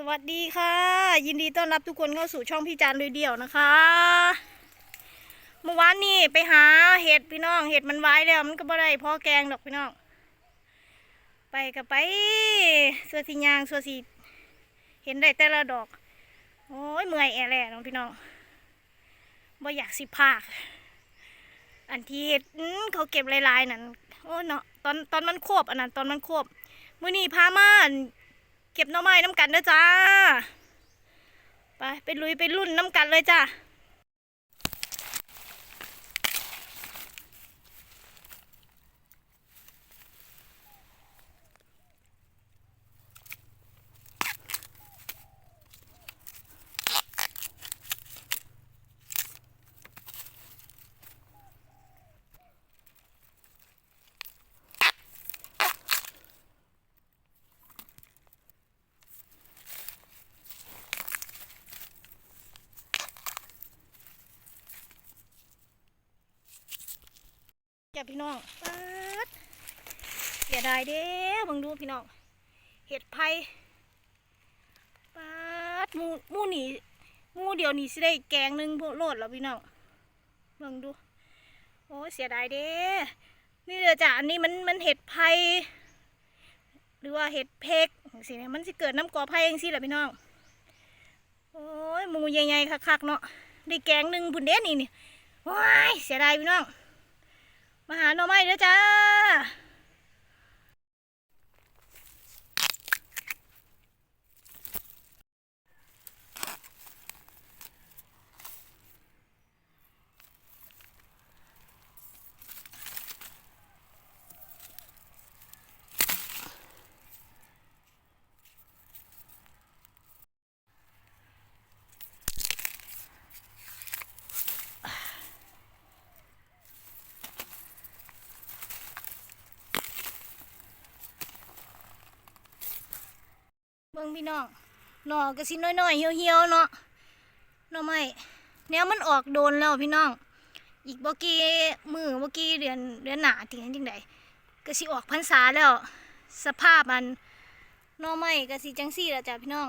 สวัสดีค่ะ ยินดีต้อนรับทุกคนเข้าสู่ช่องพี่จานเลยเดี่ยวนะคะ เมื่อวานนี้ไปหาเห็ดพี่น้อง เห็ดมันไว้แล้วมันก็บ่ได้พอแกงดอกพี่น้อง ไปกับไปสัวสียางสัวสีเห็นได้แต่ละดอก โอ้ยเมื่อยแอแหล่น้องพี่น้องบ่อยากสิพากอันที่อื้อเขาเก็บลายๆนั่นโอ้เนาะตอนตอนมันควบอันนั้นตอนมันควบมื้อนี้พามา เก็บหน่อไม้น้ำกันเด้อจ้า ไปไปลุยไปรุ่นน้ำกันเลยจ้า แกพี่น้องปัดเสียดายเด้เบังดูพี่น้อง เห็ดไผ่ปัดหมูหมูนี่หมูเดียวหนีสิได้แกงหนึ่งโพดโลดแล้วพี่น้องเบิ่งดู โอ้เสียดายเด้นี่เดี๋ยวจ้ะอันนี้มันมันเห็ดไผ่หรือว่าเห็ดเพกสิเนี่ยมันสิเกิดน้ำกอไผ่เองสิแหละพี่น้อง โอ้ยหมูใหญ่ๆคักๆเนาะได้แกงหนึ่งพุ่นเด้นี่นี่ว้ายเสียดายพี่น้อง มาหาหน่อไม้เด้อจ้า พี่น้องหน่อกระสิน้อยๆเหี่ยวๆเนาะหน่อไม้แนวมันออกโดนแล้วพี่น้อง อีกบ่กี่มือบ่กี่เดือนเดือนหน้าถึงจังไดก็สิออกพรรษาแล้ว สภาพมันหน่อไม้ก็สิจังซี่ละจ้ะพี่น้อง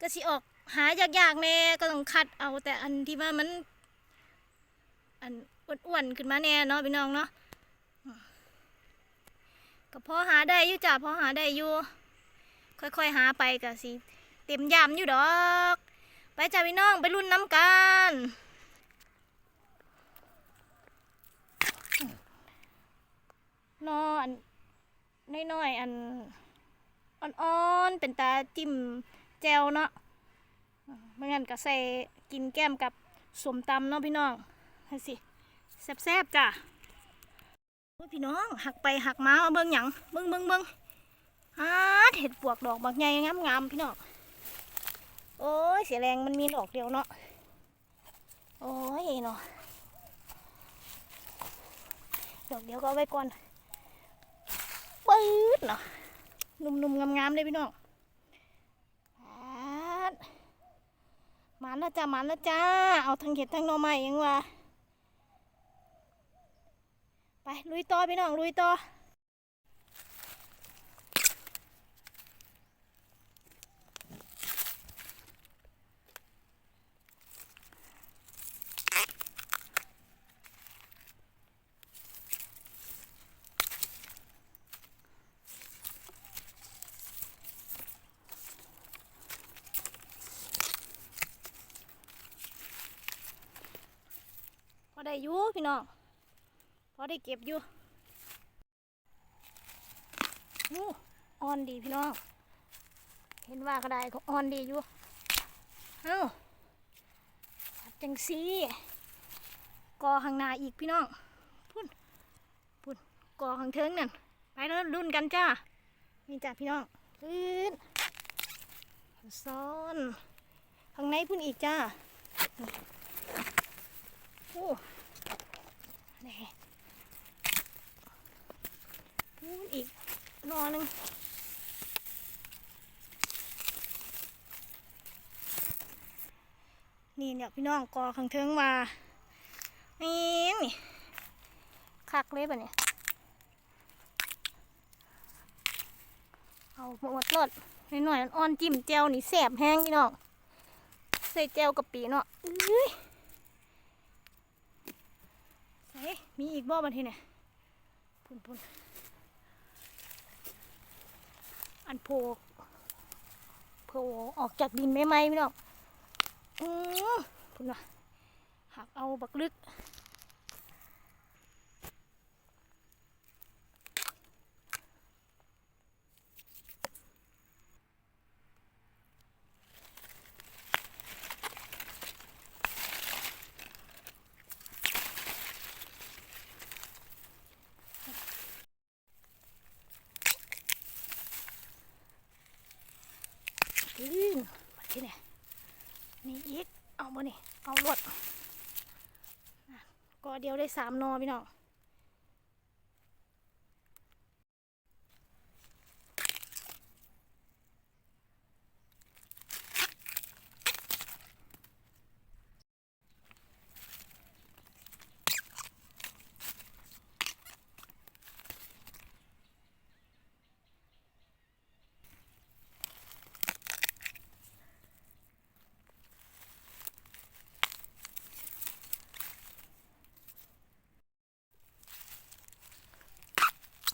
ก็สิออกหายากๆแน่ก็ต้องคัดเอาแต่อันที่ว่ามัน อันอ้วนๆขึ้นมาแน่เนาะพี่น้องเนาะก็พอหาได้อยู่จ้ะพอหาได้อยู่ ค่อยๆหาไปก็สิเต็มยามอยู่ดอก ไปจ้าพี่น้องไปรุ่นน้ำกันนออันน้อยๆอันอ่อนๆเป็นตาจิ้มแจวเนาะไม่งั้นก็ใส่กินแก้มกับสมตำเนาะพี่น้องให้สิแซ่บๆจ้ะพี่น้องหักไปหักมาเอาเบิ่งหยังเบิ่งเบิ่งเบิ่ง อาเห็ดปวกดอกบักใหญ่งามงามๆพี่น้อง โอ้ยเสียแรงมันมีดอกเดียวเนาะ โอ้ยเนาะ ดอกเดียวก็เอาไว้ก่อนปื๊ดเนาะ นุ่มๆงามๆเลยพี่น้องอาดมันแล้วจ้ามันแล้วจ้า เอาทั้งเห็ดทั้งหน่อไม้ยังวะไปลุยต่อพี่น้องลุยต่อ ได้อยู่พี่น้องพอได้เก็บอยู่อู้อ่อนดีพี่น้อง เห็นว่าก็ได้ก็อ่อนดีอยู่เอ้าจังสีกอข้างหน้าอีกพี่น้องพุ่นพุ่นกอข้างเทิงนั่นไปแล้วรุ่นกันจ้านี่จ้าพี่น้องพื้นซ้อนข้างในพุ่นอีกจ้าโอ้ นี่พูดอีกนอหนึ่งนี่เนี่ยพี่น้องกอข้างเทิงมานี่นี่คักเลยปะเนี่ย เอาหมดรถหน่อยๆอ่อนจิ้มแจวนี่แสบแห้งพี่น้อง ใส่แจวกะปิเนาะ เฮ้ยมีอีกบ่บันทีเนี่ยปุ่นปุ่นอันโพกโผล่ออกจากดินไม่ไหมพี่น้องอือพุ่นว่ะหักเอาบักลึก อืมมาที่นี่นี่อีก เอาบ่นี่ เอารวดน่ะก็ เดียวได้สามนอพี่น้อง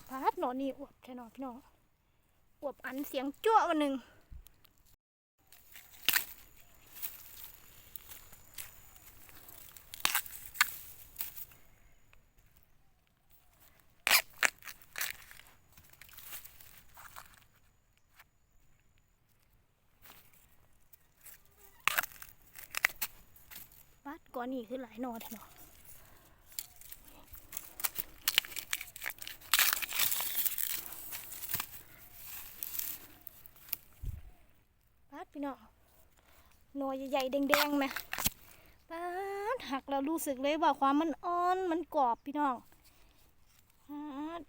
พาดหนอนนี่อวบแค่หนอนพี่น้องอวบอันเสียงจั่ววันหนึ่งพาดก่อนนี่คือหลายนอแท้เนาะ พี่น้องหน่วยใหญ่ๆแดงๆไหมปัดหักเรารู้สึกเลยว่าความมันอ่อนมันกรอบพี่น้องปัด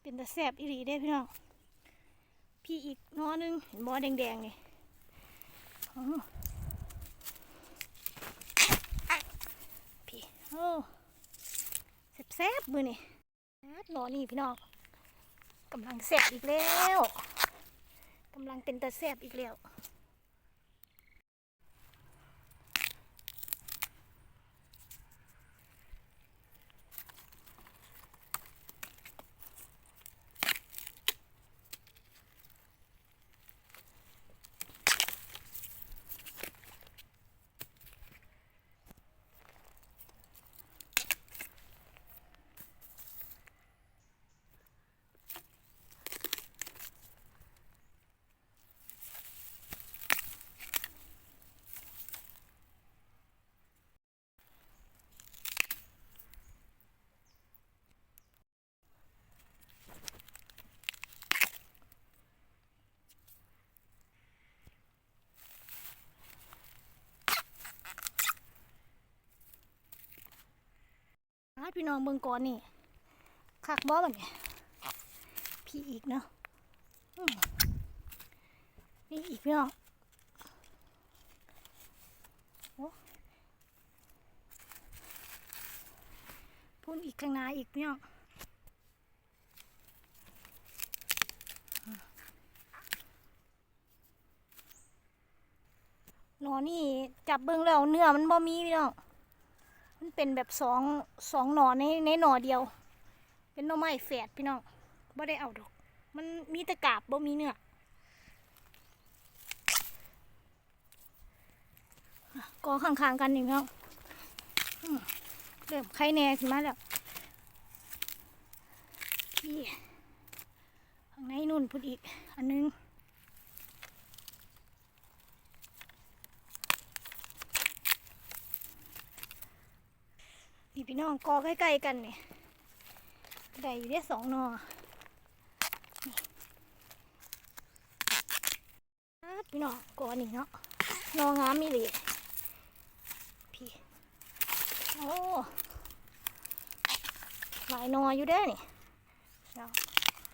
เป็นตะแสบอีหลีได้พี่น้องพี่อีกน้อนึงเห็นบอแดงๆนี่อ๋อพี่โอ้แซ่บๆมือนี่ปัดหนอนี่พี่น้องกำลังแสบอีกแล้วกำลังเป็นตาแซบอีกแล้ว พี่น้องเบิ่งก่อนนี่คักบ่บัดนี่พี่อีกเนาะนี่อีกพี่น้องพุ่นอีกข้างหน้าอีกพี่น้องหนอนี่จับเบิ่งแล้วเนื้อมันบ่มีพี่น้อง มันเป็นแบบสองสองหน่อในในหน่อเดียว เป็นหน่อไม้แฝดพี่น้องบ่ได้เอาดอก มันมีต่กาบบ่มีเนื้ออะกอข้างๆกันนี่พี่น้องเริ่มไข่แน่ขึ้นมาแล้วพี่ข้างในนู่นพูดอีก อันนึง นี่พี่น้องกอใกล้ๆกันเนี่ยได้อยู่ได้สองนอนี่พี่น้องกอนี่เนาะนองามมีเลยพี่โอ้หลายนออยู่เด้นี่เดี๋ยว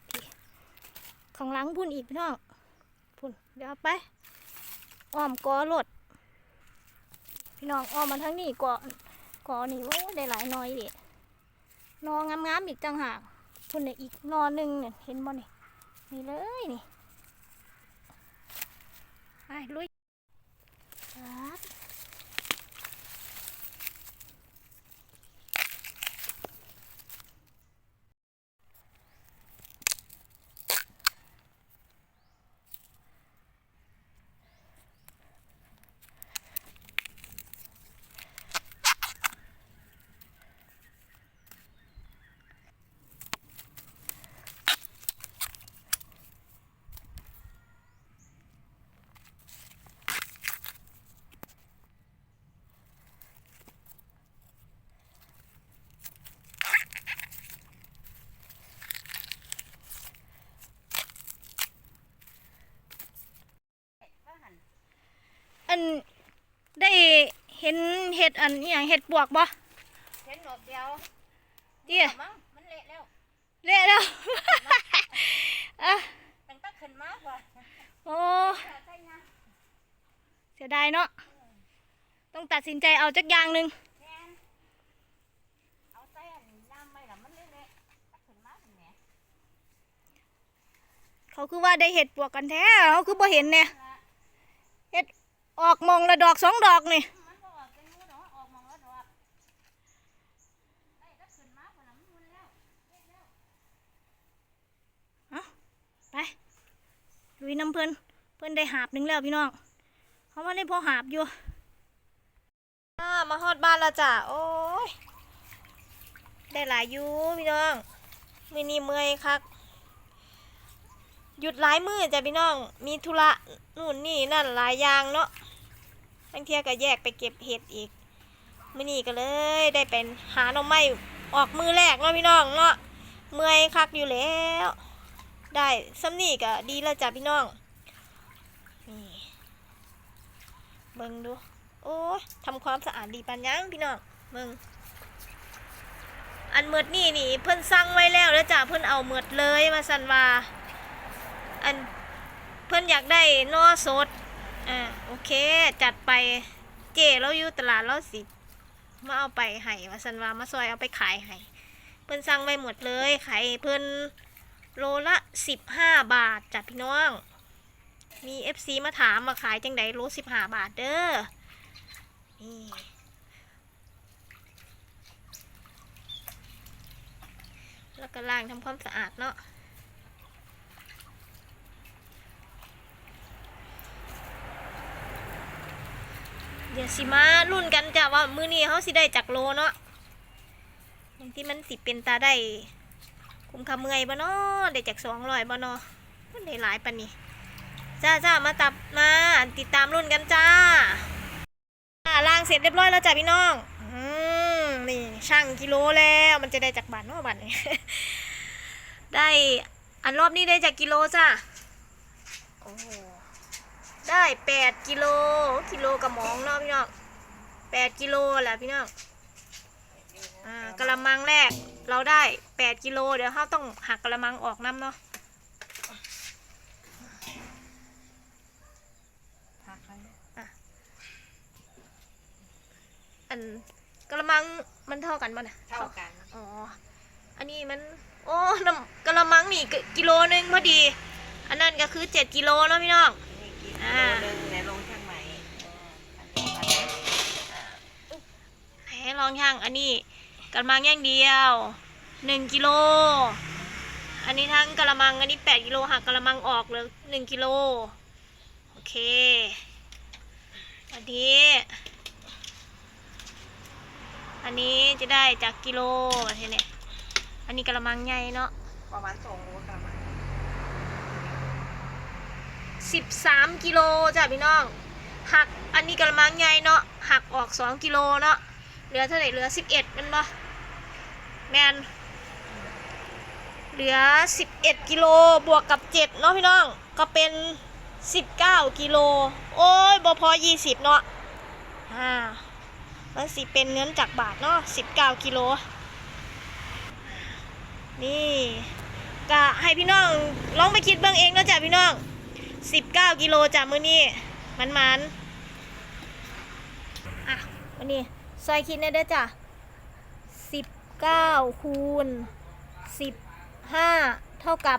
พี่ข้างหลังพุ่นอีกพี่น้องพุ่นเดี๋ยวไปอ้อมกอรถพี่น้องอ้อมมาทั้งนี้กอ กอนี่โอ้ได้หลายน้อยเด็นองามๆอีกจังหากพุ่นเนี่ยอีกนอหนึ่งเนี่ยเห็นบ่นี่นี่เลยนี่ไปลุยครับ อันได้เห็นเห็ดอันอหย่างเห็ดปวกบ่เห็นหนวดเดียวเดี่ยมั้งมันเละแล้วเละแล้วอะมันต้องขึ้นมากกว่าโอ้ใช่นะเสียดายเนาะต้องตัดสินใจเอาจักอย่างหนึ่งแม่นเอาใส่อันน้ำไม่ละมันเละๆตักขึ้นมากแหมเขาคือว่าได้เห็ดปวกกันแท้เขาคือบ่เห็นเนี่ยละเห็ด ออกมองละดอกสองดอกนี่มันก็ออกเป็นงูเนาะออกมองแล้วดอกได้ตักขึ้นมากกว่าละมันมุนแล้วเละแล้วไปลุยน้ำเพิ่นเพิ่นได้หาบหนึ่งแล้วพี่น้องเขาว่าได้พอหาบอยู่อ่ามาฮอดบ้านแล้วจ้ะโอ้ยได้หลายอยู่พี่น้องมือนี้เมื่อยคักหยุดหลายมือจ้ะพี่น้อง มีธุระนู่นนี่นั่นหลายอย่างเนาะ บางเทียก็แยกไปเก็บเห็ดอีกมือนี้ก็เลยได้เป็นหาหน่อไม้ออกมือแรกเนาะพี่น้องเนาะเมื่อยคักอยู่แล้ว ได้ซ้ำนี่ก็ดีแล้วจ้ะพี่น้องนี่เบิ่งดู โอ้ทำความสะอาดดีปานยังพี่น้องเบิ่งอันเมือดนี่นี่ เพิ่นสั่งไว้แล้วแล้วจ้ะเพิ่นเอาเมือดเลยมาสันว่าอันเพิ่นอยากได้นอสด อ่าโอเค จัดไปเจเราอยู่ตลาดเราสิมาเอาไปให้มาสันวามาซอยเอาไปขายให้เพิ่นสั่งไว้หมดเลยขายเพิ่นโลละสิบห้าบาทจ้ะพี่น้อง มี FC มาถามมาขายจังไดโลสิบห้าบาทเด้อนี่แล้วก็ล้างทำความสะอาดเนาะ เดี๋ยวสิมารุ่นกันจ้ะว่ามือนี้เขาสิได้จากโลเนาะบางที่มันสิเป็นตาได้คุ้มค่าเมื่อยบ่เนาะได้จากสองร้อยบ่เนาะมันได้หลายปานนี้จ้าจ้ามาตับมาติดตามรุ่นกันจ้าอ่างเสร็จเรียบร้อยแล้วจ้ะพี่น้องอืมนี่ช่างกิโลแล้วมันจะได้จากบาทเนาะบาทนี้ได้อันรอบนี้ได้จากกิโลจ้าโอ้ ได้แปดกิโลกิโลกระหมองเนาะพี่น้องแปดกิโลแหละพี่น้องอ่ากระมังแรกเราได้แปดกิโลเดี๋ยวเราต้องหักกระมังออกน้ำเนาะหักไปอันกระมังมันเท่ากันป่ะนะเท่ากันอ๋ออันนี้มัน โอ้น้ำกระมังนี่กิกิโลนึงพอดี อันนั้นก็คือเจ็ดกิโลเนาะพี่น้องนี่กิน อ่าโลนึงในโรงช่างไหมอันนี้อันนี้ให้ลองช่างอันนี้กระมังอย่างเดียวหนึ่งกิโล อันนี้ทั้งกระมังอันนี้แปดกิโลหักกระมังออกเหลือหนึ่งกิโล โอเค อันนี้ อันนี้จะได้จากกิโลเห็นไหมอันนี้กระมังใหญ่เนาะประมาณสองโล กรัมอะสิบสามกิโลจ้ะพี่น้องหักอันนี้กระมังใหญ่เนาะหักออกสองกิโลเนาะเหลือเท่าไหร่เหลือสิบเอ็ดมันปะแมนเหลือสิบเอ็ดกิโลบวกกับเจ็ดเนาะพี่น้องก็เป็นสิบเก้ากิโลโอ้ยบพอยี่สิบเนาะอ่ามันสิเป็นเงินจากบาทเนาะสิบเก้ากิโลนี่กะให้พี่น้องลองไปคิดเบิ่งเองนะจ้ะพี่น้อง สิบเก้ากิโลจากมือนี้มันมันๆอะวันนี้ซอยคิดได้เด้อจ้ะสิบเก้าคูณสิบห้าเท่ากับ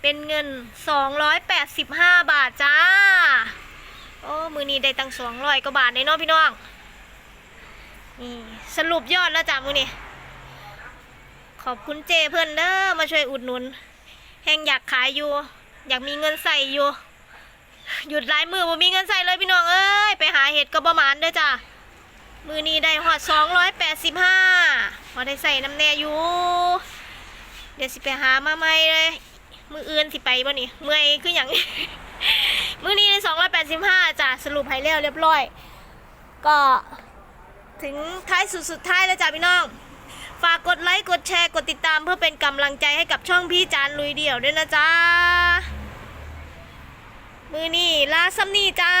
เป็นเงินสองร้อยแปดสิบห้าบาทจ้า โอ้ มือนี้ได้ตังสองร้อยกว่าบาทในเน้องพี่น้องนี่สรุปยอดแล้วจ้ะมือนี้ขอบคุณเจเพื่อนเด้อมาช่วยอุดหนุน แห่งอยากขายอยู่ อยากมีเงินใส่อยู่ หยุดหลายมือบ่มีเงินใส่เลยพี่น้องเอ้ยไปหาเห็ดก็ประมาณเด้อจ้ะมือนี้ได้หอดสองร้อยแปดสิบห้าพอได้ใส่น้ำแน่อยู่ เดี๋ยวสิไปหามาใหม่เลย มืออื่นสิไปบ่นี่เมื่อยคืออย่างมือนี้ได้สองร้อยแปดสิบห้าจ้ะสรุปให้แล้วเรียบร้อย ก็ถึงท้ายสุดสุดท้ายแล้วจ้ะพี่น้อง ฝากกดไลค์ กดแชร์ กดติดตามเพื่อเป็นกำลังใจให้กับช่องพี่จานลุยเดี่ยวด้วยนะจ๊ะ มือนี่ลาซัมนี่จ้า